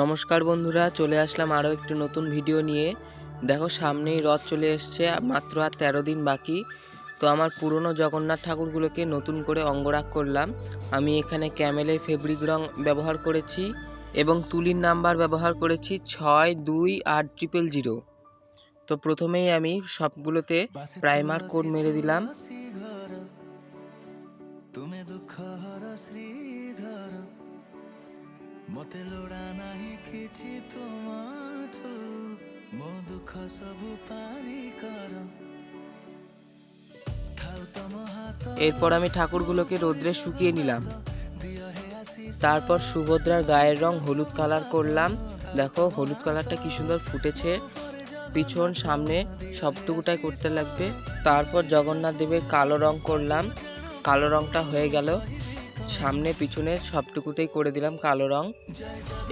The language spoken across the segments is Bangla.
নমস্কার বন্ধুরা চলে আসলাম আরও একটি নতুন ভিডিও নিয়ে। দেখো সামনেই রথ চলে এসছে মাত্র আর তেরো দিন বাকি। তো আমার পুরনো জগন্নাথ ঠাকুরগুলোকে নতুন করে অঙ্গরাগ করলাম। আমি এখানে ক্যামেলের ফেব্রিক রং ব্যবহার করেছি এবং তুলির নাম্বার ব্যবহার করেছি ছয় দুই আট ট্রিপল জিরো। তো প্রথমেই আমি সবগুলোতে প্রাইমার কোড মেরে দিলাম। এরপর আমি ঠাকুরগুলোকে রোদ্রে শুকিয়ে নিলাম। তারপর সুভদ্রার গায়ের রং হলুদ কালার করলাম। দেখো, হলুদ কালারটা কি সুন্দর ফুটেছে। পিছন, সামনে সবটুকুটাই করতে লাগবে। তারপর জগন্নাথ দেবের কালো রং করলাম। কালো রংটা হয়ে গেল। সামনে পিছনে সবটুকুতেই করে দিলাম কালো রং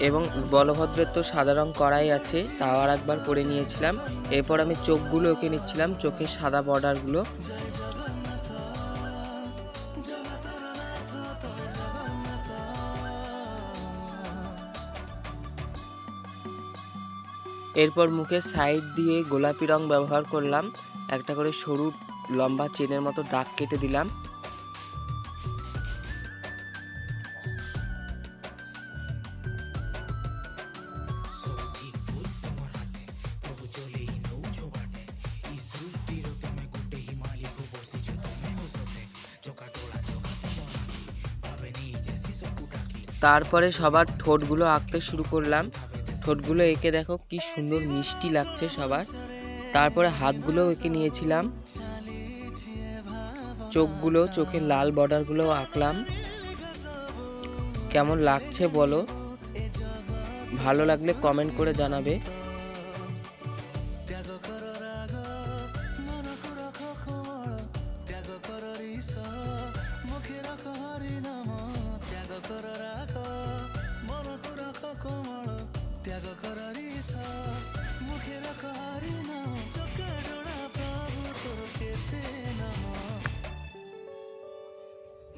এবং বলভদ্রের তো সাদা রং করাই আছে, তাও আর একবার করে নিয়েছিলাম। এরপর আমি চোখগুলো এঁকে নিচ্ছিলাম, চোখের সাদা বর্ডারগুলো। এরপর মুখে সাইড দিয়ে গোলাপি রং ব্যবহার করলাম, একটা করে সরু লম্বা চেনের মতো দাগ কেটে দিলাম। তারপরে সবার ঠোঁটগুলো আঁকতে শুরু করলাম। ঠোঁটগুলো এঁকে দেখো কি সুন্দর মিষ্টি লাগছে সবার। তারপরে হাতগুলো এঁকে নিয়েছিলাম। চোখগুলো, চোখের লাল বর্ডারগুলো আঁকলাম। কেমন লাগছে বলো? ভালো লাগলে কমেন্ট করে জানাবে।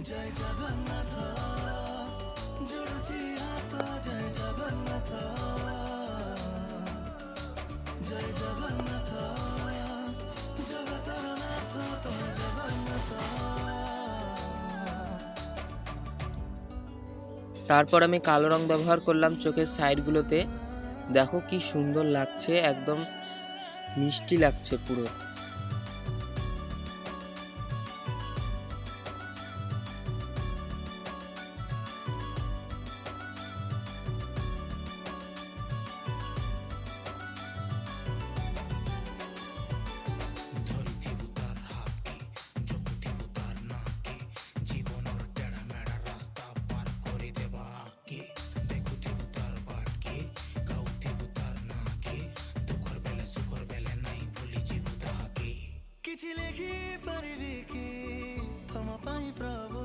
জয় জগন্নাথ জুড়ুছি হাত, জয় জগন্নাথ জয় জগন্নাথ তো জগন্নাথ। তারপর আমি কালো রং ব্যবহার করলাম চোখের সাইডগুলোতে। দেখো কি সুন্দর লাগছে, একদম মিষ্টি লাগছে পুরো। পাই প্রভু,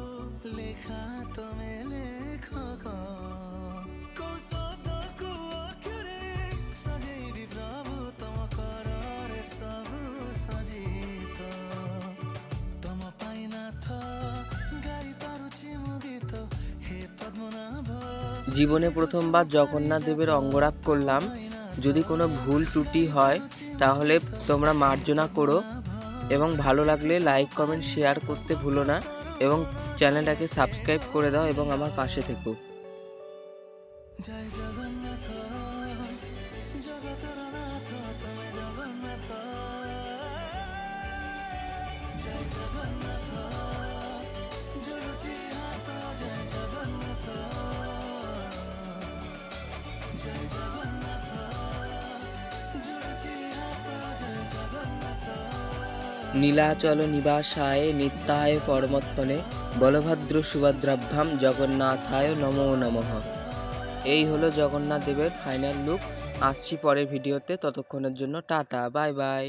লেখা তুমি লেখক হে জীবনে প্রথমবার জগন্নাথ দেবের অঙ্গরাগ করলাম। যদি কোনো ভুল ত্রুটি হয়, তাহলে তোমরা মার্জনা করো। এবং ভালো লাগলে লাইক কমেন্ট শেয়ার করতে ভুলো না এবং চ্যানেলটাকে সাবস্ক্রাইব করে দাও এবং আমার পাশে থেকো। জগন্নাথ জগন্নাথ জগন্নাথ নীলাচল নিবাসায় নিত্যায় পরমত্মনে বলভদ্র সুভদ্রাভ্যাম জগন্নাথায় নমো নমঃ। এই হলো জগন্নাথ দেবের ফাইনাল লুক আসছি পরের ভিডিওতে। ততক্ষণের জন্য টাটা, বাই বাই।